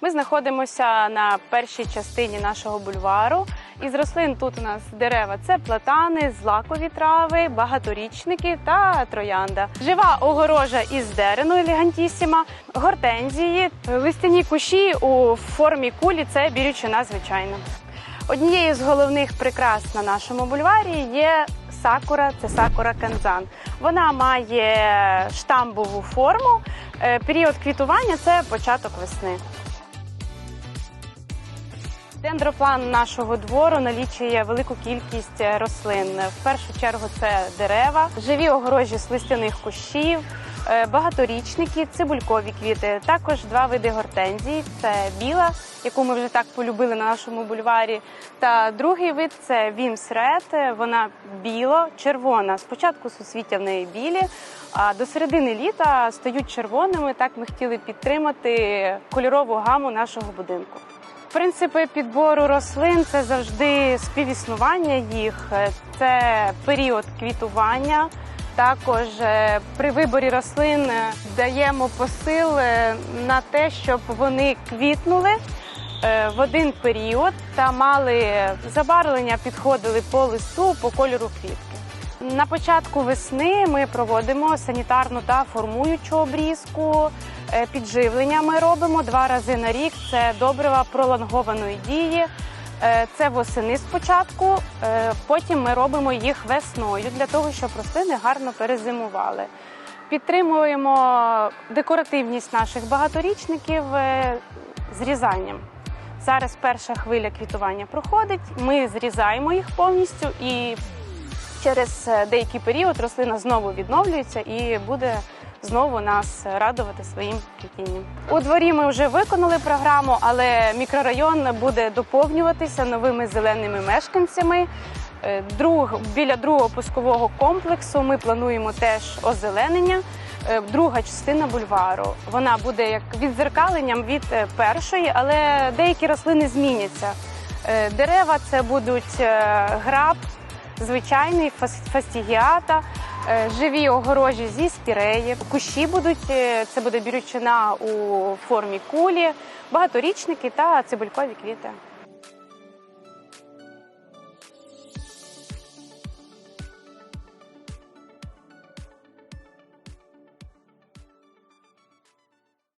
Ми знаходимося на першій частині нашого бульвару. Із рослин тут у нас дерева це платани, злакові трави, багаторічники та троянда. Жива огорожа із дерену елегантісіма, гортензії, листяні кущі у формі кулі це бірючина, звичайно. Однією з головних прикрас на нашому бульварі є сакура, це сакура канзан. Вона має штамбову форму. Е, Період квітування це початок весни. Дендроплан нашого двору налічує велику кількість е, рослин. В першу чергу це дерева, живі огорожі з листяних кущів, е, багаторічники, цибулькові квіти. Також два види гортензій: це біла, яку ми вже так полюбили на нашому бульварі. Та другий вид це Вімс Ред. Вона біло-червона. Спочатку суцвіття в неї білі, а до середини літа стають червоними. Так ми хотіли підтримати кольорову гаму нашого будинку. Принципи підбору рослин це завжди співіснування їх, це період квітування. Також е, при виборі рослин даємо посил е, на те, щоб вони квітнули е, в один період та мали забарвлення, підходили по листу, по кольору квітки. На початку весни ми проводимо санітарну та формуючу обрізку. Е, Підживлення ми робимо два рази на рік. Це добрива пролонгованої дії. Е, Це восени спочатку, е, потім ми робимо їх весною для того, щоб рослини гарно перезимували. Підтримуємо декоративність наших багаторічників зрізанням. Зараз перша хвиля квітування проходить. Ми зрізаємо їх повністю і через е, деякий період рослина знову відновлюється і буде знову нас радувати своїм квітінням. У дворі ми вже виконали програму, але мікрорайон буде доповнюватися новими зеленими мешканцями. Е, Друг, біля другого пускового комплексу ми плануємо теж озеленення. Е, Друга частина бульвару. Вона буде як відзеркаленням від першої, але деякі рослини зміняться. Дерева це будуть граб, звичайний фас- фастігіата, е, живі огорожі зі спіреї. Кущі будуть е, це буде бірючина у формі кулі, багаторічники та цибулькові квіти.